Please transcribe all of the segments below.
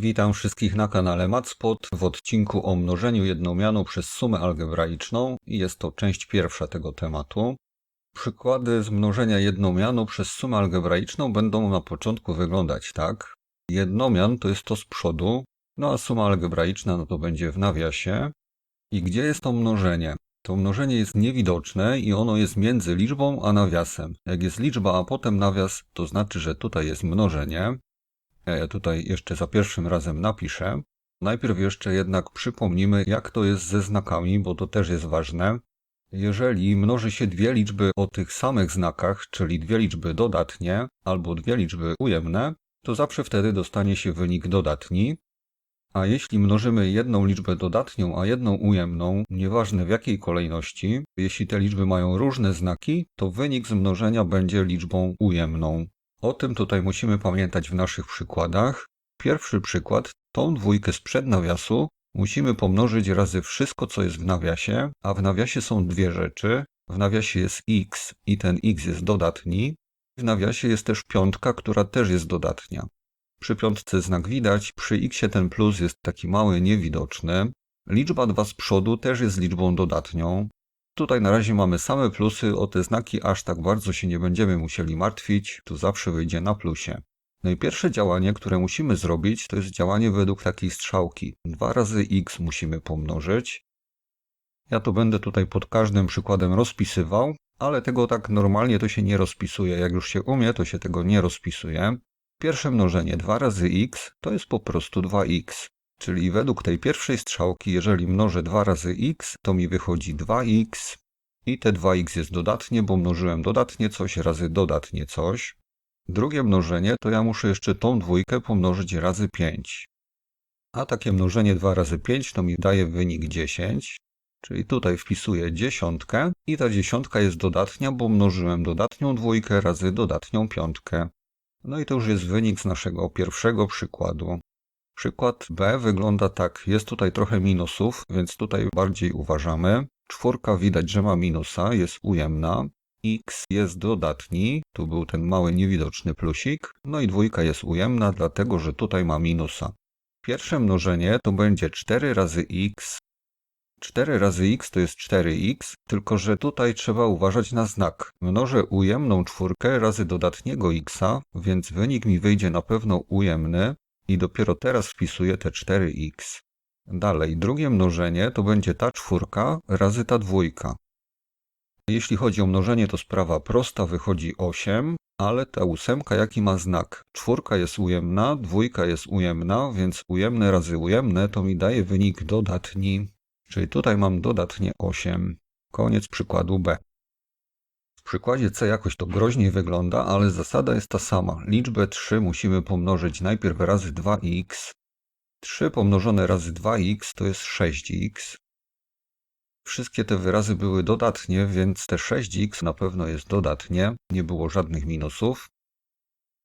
Witam wszystkich na kanale Matspot w odcinku o mnożeniu jednomianu przez sumę algebraiczną i jest to część pierwsza tego tematu. Przykłady z mnożenia jednomianu przez sumę algebraiczną będą na początku wyglądać tak. Jednomian to jest to z przodu, no a suma algebraiczna no to będzie w nawiasie. I gdzie jest to mnożenie? To mnożenie jest niewidoczne i ono jest między liczbą a nawiasem. Jak jest liczba, a potem nawias, to znaczy, że tutaj jest mnożenie. Ja tutaj jeszcze za pierwszym razem napiszę. Najpierw jeszcze jednak przypomnimy, jak to jest ze znakami, bo to też jest ważne. Jeżeli mnoży się dwie liczby o tych samych znakach, czyli dwie liczby dodatnie albo dwie liczby ujemne, to zawsze wtedy dostanie się wynik dodatni. A jeśli mnożymy jedną liczbę dodatnią, a jedną ujemną, nieważne w jakiej kolejności, jeśli te liczby mają różne znaki, to wynik z mnożenia będzie liczbą ujemną. O tym tutaj musimy pamiętać w naszych przykładach. Pierwszy przykład, tą dwójkę sprzed nawiasu musimy pomnożyć razy wszystko, co jest w nawiasie, a w nawiasie są dwie rzeczy. W nawiasie jest x i ten x jest dodatni. W nawiasie jest też piątka, która też jest dodatnia. Przy piątce znak widać, przy x ten plus jest taki mały, niewidoczny. Liczba 2 z przodu też jest liczbą dodatnią. Tutaj na razie mamy same plusy, o te znaki aż tak bardzo się nie będziemy musieli martwić, tu zawsze wyjdzie na plusie. No i pierwsze działanie, które musimy zrobić, to jest działanie według takiej strzałki. 2 razy x musimy pomnożyć. Ja to będę tutaj pod każdym przykładem rozpisywał, ale tego tak normalnie to się nie rozpisuje. Jak już się umie, to się tego nie rozpisuje. Pierwsze mnożenie 2 razy x to jest po prostu 2x. Czyli według tej pierwszej strzałki, jeżeli mnożę 2 razy x, to mi wychodzi 2x i te 2x jest dodatnie, bo mnożyłem dodatnie coś razy dodatnie coś. Drugie mnożenie to ja muszę jeszcze tą dwójkę pomnożyć razy 5. A takie mnożenie 2 razy 5 to mi daje wynik 10. Czyli tutaj wpisuję dziesiątkę i ta dziesiątka jest dodatnia, bo mnożyłem dodatnią dwójkę razy dodatnią piątkę. No i to już jest wynik z naszego pierwszego przykładu. Przykład B wygląda tak. Jest tutaj trochę minusów, więc tutaj bardziej uważamy. Czwórka widać, że ma minusa, jest ujemna. X jest dodatni, tu był ten mały niewidoczny plusik. No i dwójka jest ujemna, dlatego że tutaj ma minusa. Pierwsze mnożenie to będzie 4 razy x. 4 razy x to jest 4x, tylko że tutaj trzeba uważać na znak. Mnożę ujemną czwórkę razy dodatniego xa, więc wynik mi wyjdzie na pewno ujemny, i dopiero teraz wpisuję te 4x. Dalej, drugie mnożenie to będzie ta czwórka razy ta dwójka. Jeśli chodzi o mnożenie, to sprawa prosta, wychodzi 8, ale ta ósemka jaki ma znak? Czwórka jest ujemna, dwójka jest ujemna, więc ujemne razy ujemne to mi daje wynik dodatni. Czyli tutaj mam dodatnie 8. Koniec przykładu B przykładzie C jakoś to groźniej wygląda, ale zasada jest ta sama. Liczbę 3 musimy pomnożyć najpierw razy 2x. 3 pomnożone razy 2x to jest 6x. Wszystkie te wyrazy były dodatnie, więc te 6x na pewno jest dodatnie, nie było żadnych minusów.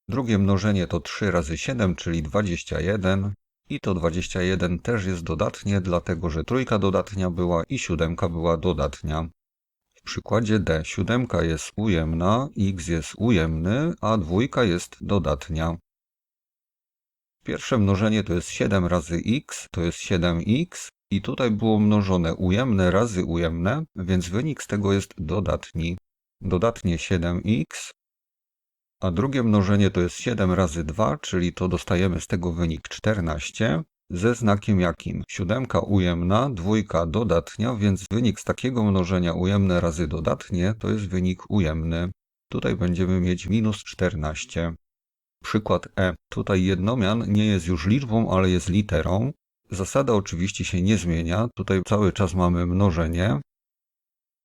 Drugie mnożenie to 3 razy 7, czyli 21. I to 21 też jest dodatnie, dlatego że trójka dodatnia była i siódemka była dodatnia. W przykładzie D siódemka jest ujemna, x jest ujemny, a dwójka jest dodatnia. Pierwsze mnożenie to jest 7 razy x, to jest 7x i tutaj było mnożone ujemne razy ujemne, więc wynik z tego jest dodatni. Dodatnie 7x, a drugie mnożenie to jest 7 razy 2, czyli to dostajemy z tego wynik 14 ze znakiem jakim? Siódemka ujemna, dwójka dodatnia, więc wynik z takiego mnożenia ujemne razy dodatnie to jest wynik ujemny. Tutaj będziemy mieć minus 14. Przykład E. Tutaj jednomian nie jest już liczbą, ale jest literą. Zasada oczywiście się nie zmienia. Tutaj cały czas mamy mnożenie.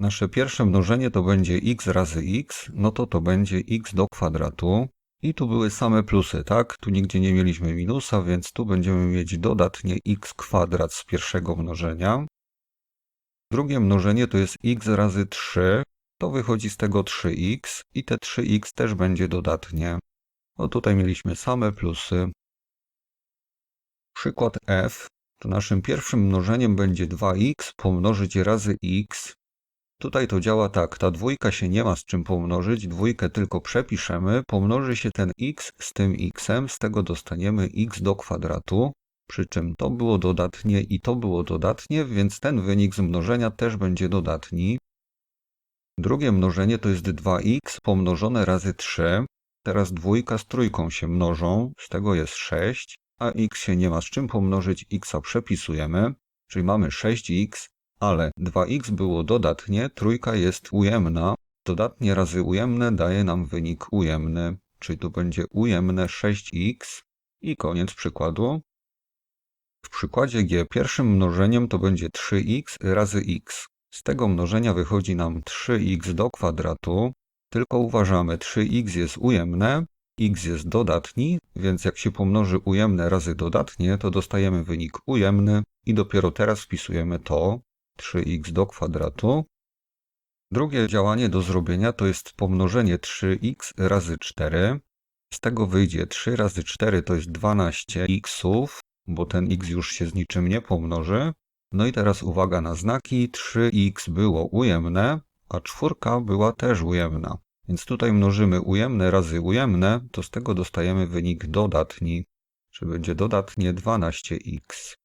Nasze pierwsze mnożenie to będzie x razy x, no to to będzie x do kwadratu. I tu były same plusy, tak? Tu nigdzie nie mieliśmy minusa, więc tu będziemy mieć dodatnie x kwadrat z pierwszego mnożenia. Drugie mnożenie to jest x razy 3. To wychodzi z tego 3x i te 3x też będzie dodatnie. No tutaj mieliśmy same plusy. Przykład f. To naszym pierwszym mnożeniem będzie 2x pomnożyć razy x Tutaj to działa tak, ta dwójka się nie ma z czym pomnożyć, dwójkę tylko przepiszemy, pomnoży się ten x z tym xem, z tego dostaniemy x do kwadratu, przy czym to było dodatnie i to było dodatnie, więc ten wynik z mnożenia też będzie dodatni. Drugie mnożenie to jest 2x pomnożone razy 3. Teraz dwójka z trójką się mnożą, z tego jest 6, a x się nie ma z czym pomnożyć, x przepisujemy, czyli mamy 6x, ale 2x było dodatnie, trójka jest ujemna, dodatnie razy ujemne daje nam wynik ujemny, czyli tu będzie ujemne 6x i koniec przykładu. W przykładzie G pierwszym mnożeniem to będzie 3x razy x. Z tego mnożenia wychodzi nam 3x do kwadratu, tylko uważamy, 3x jest ujemne, x jest dodatni, więc jak się pomnoży ujemne razy dodatnie, to dostajemy wynik ujemny i dopiero teraz wpisujemy to, 3x do kwadratu. Drugie działanie do zrobienia to jest pomnożenie 3x razy 4. Z tego wyjdzie 3 razy 4 to jest 12xów, bo ten x już się z niczym nie pomnoży. No i teraz uwaga na znaki, 3x było ujemne, a czwórka była też ujemna. Więc tutaj mnożymy ujemne razy ujemne, to z tego dostajemy wynik dodatni, czy będzie dodatnie 12x.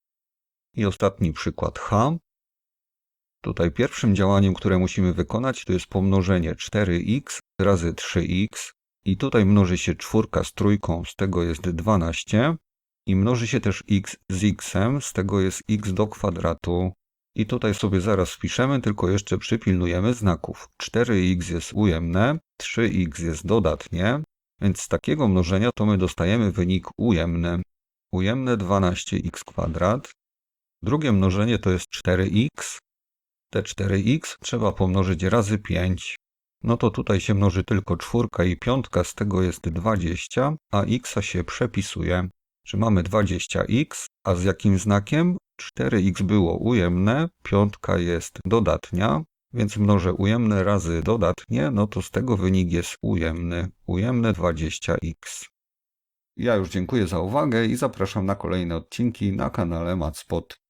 I ostatni przykład h. Tutaj pierwszym działaniem, które musimy wykonać, to jest pomnożenie 4x razy 3x. I tutaj mnoży się czwórka z trójką, z tego jest 12. I mnoży się też x z xem, z tego jest x do kwadratu. I tutaj sobie zaraz wpiszemy, tylko jeszcze przypilnujemy znaków. 4x jest ujemne, 3x jest dodatnie, więc z takiego mnożenia to my dostajemy wynik ujemny. Ujemne 12x kwadrat. Drugie mnożenie to jest 4x. Te 4x trzeba pomnożyć razy 5. No to tutaj się mnoży tylko czwórka i piątka, z tego jest 20, a x się przepisuje. Czy mamy 20x, a z jakim znakiem? 4x było ujemne, piątka jest dodatnia, więc mnożę ujemne razy dodatnie, no to z tego wynik jest ujemny. Ujemne 20x. Ja już dziękuję za uwagę i zapraszam na kolejne odcinki na kanale Matspot.